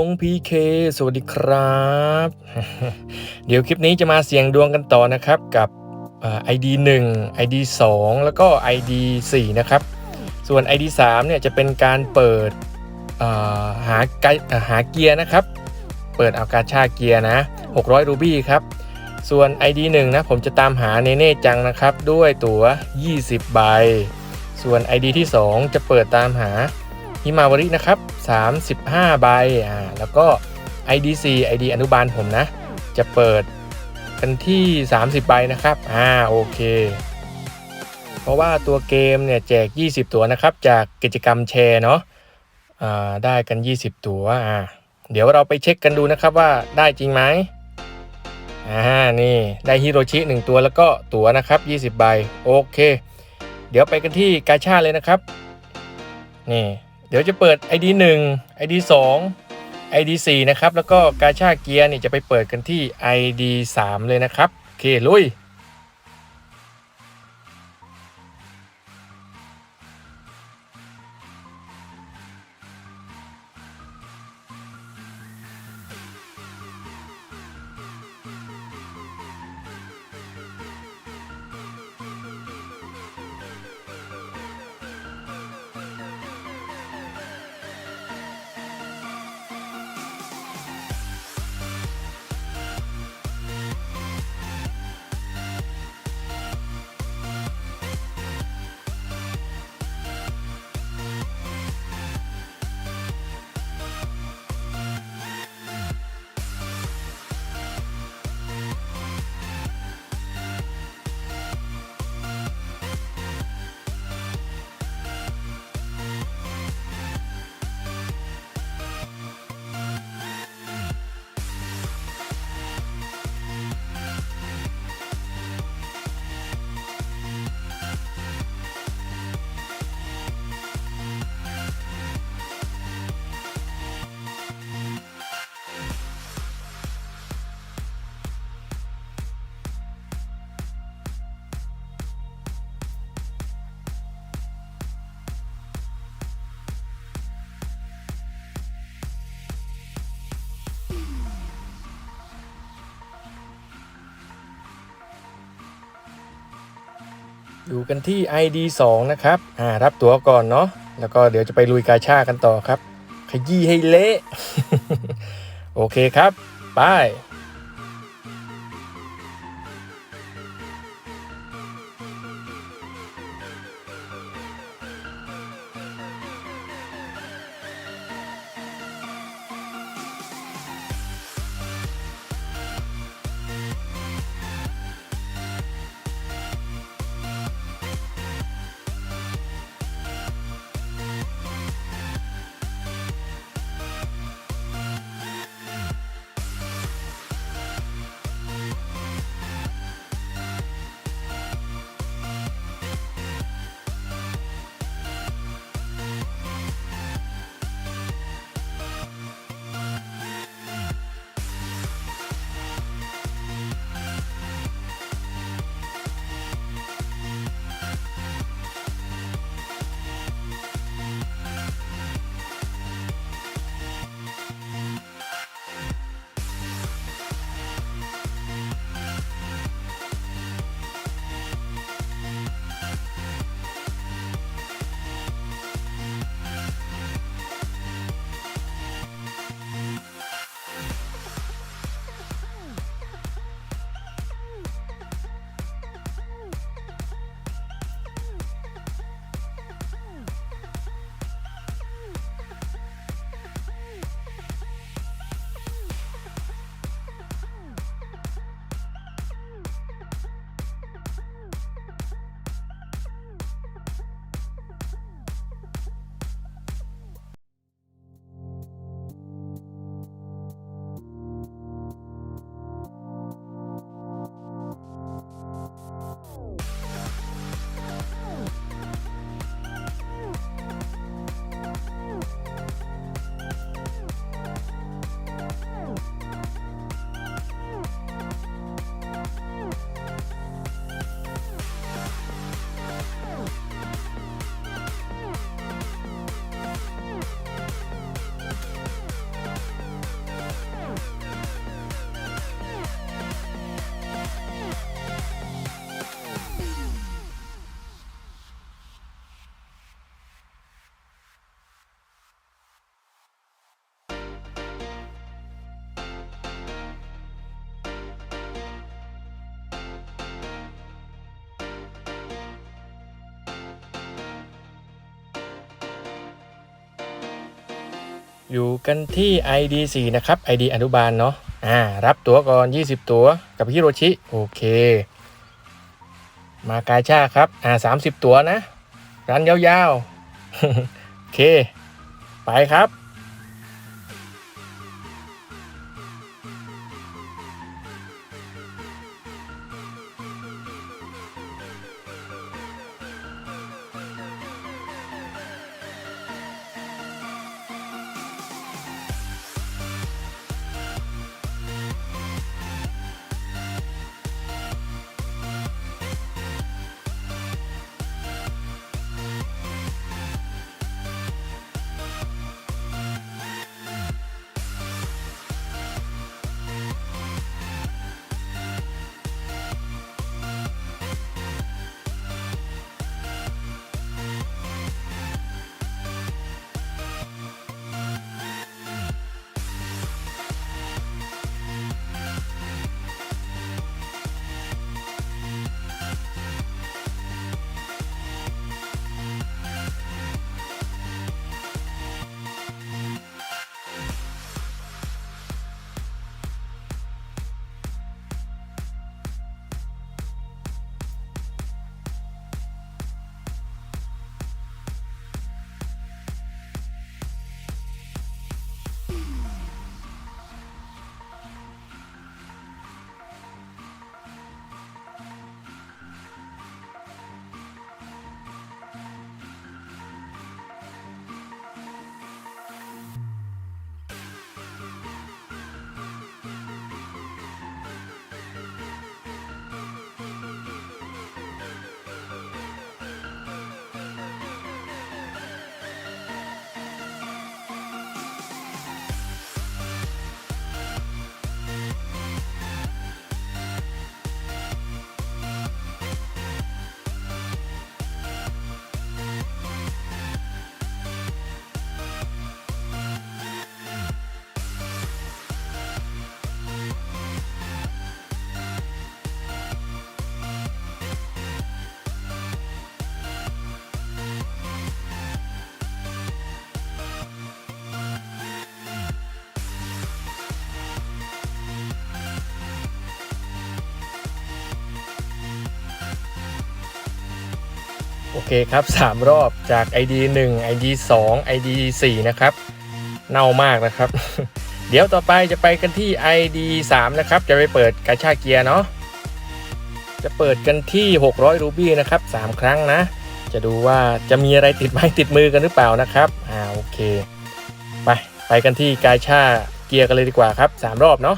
พงศ์พีเคสวัสดีครับ เดี๋ยวคลิปนี้จะมาเสี่ยงดวงกันต่อนะครับกับไอดี1 ID 2แล้วก็ ID 4นะครับ ส่วน ID 3เนี่ยจะเป็นการเปิดหาไกหาเกียร์นะครับ เปิดเอากาชาเกียร์นะ 600 รูบี้ครับ ส่วน ID 1นะผมจะตามหาเนเน่จังนะครับ ด้วยตั๋ว 20 ใบ ส่วน ID ที่ 2 จะเปิดตามหา ฮิมาวรินะครับ 35 ใบอ่าแล้วก็ ID 4 ID อนุบาลผมนะ จะเปิดกันที่ 30 ใบนะครับอ่าโอเค เพราะว่าตัวเกมเนี่ยแจก 20 ตัวนะครับ จากกิจกรรมแชร์เนาะอ่าได้กัน 20 ตัวอ่าเดี๋ยวเราไปเช็คกันดูนะครับว่าได้จริงไหมอ่านี่ได้ฮิโรชิ1 ตัวแล้วก็ตั๋วนะครับ 20 ใบ โอเค เดี๋ยวไปกันที่กาชาเลยนะครับ นี่ เดี๋ยวจะเปิด ID 1 ID 2 ID 4นะครับ แล้วก็กาชาเกียร์นี่จะไปเปิดกันที่ ID 3 เลยนะครับ โอเค ลุย อยู่กันที่ ID 2 นะครับอ่ารับตั๋วก่อนเนาะแล้วก็เดี๋ยวจะไปลุยกาชากันต่อครับ ขยี้ให้เละ โอเคครับ บาย อยู่กันที่ ID 4 นะครับ ID อนุบาลเนาะอ่ารับตั๋วก่อน 20 ตั๋วกับฮิโรชิ โอเค มากาชาครับ อ่า30 ตั๋วนะรันยาวๆ โอเค ไปครับ โอเคครับ 3 รอบจาก ID 1 ID 2 ID 4 นะครับ เน่ามากนะครับ เดี๋ยวต่อไปจะไปกันที่ ID 3 นะครับ จะไปเปิดกาชาเกียร์เนาะจะเปิดกันที่ 600 รูบี้นะครับ 3 ครั้งนะ จะดูว่าจะมีอะไรติดไม้ติดมือกันหรือเปล่านะครับอ่าโอเค ไป ไปกันที่กาชาเกียร์กันเลยดีกว่าครับ 3 รอบเนาะ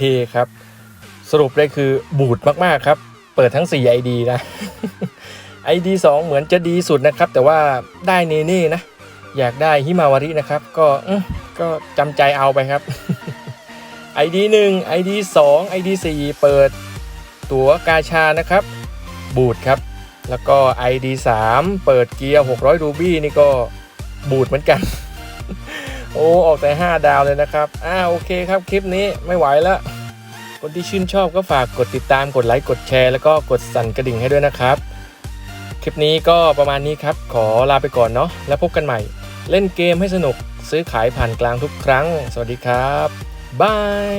เคครับ สรุปเลยคือบูดมากๆครับ เปิดทั้ง 4 ID นะ ID 2 เหมือนจะดีสุดนะครับ แต่ว่าได้เนเน่นะ อยากได้ฮิมาวารินะครับ ก็ก็จำใจเอาไปครับ ID 1 ID 2 ID 4 เปิดตั๋วกาชานะครับ บูดครับ แล้วก็ ID 3 เปิดเกียร์ 600 รูบี้นี่ก็บูดเหมือนกัน โอ้ออกแต่ 5 ดาวเลยนะครับ อ่าโอเคครับคลิปนี้ไม่ไหวแล้ว คนที่ชื่นชอบก็ฝากกดติดตามกดไลค์กดแชร์แล้วก็กดสั่นกระดิ่งให้ด้วยนะครับ คลิปนี้ก็ประมาณนี้ครับ ขอลาไปก่อนเนาะแล้วพบกันใหม่ เล่นเกมให้สนุกซื้อขายผ่านกลางทุกครั้ง สวัสดีครับบาย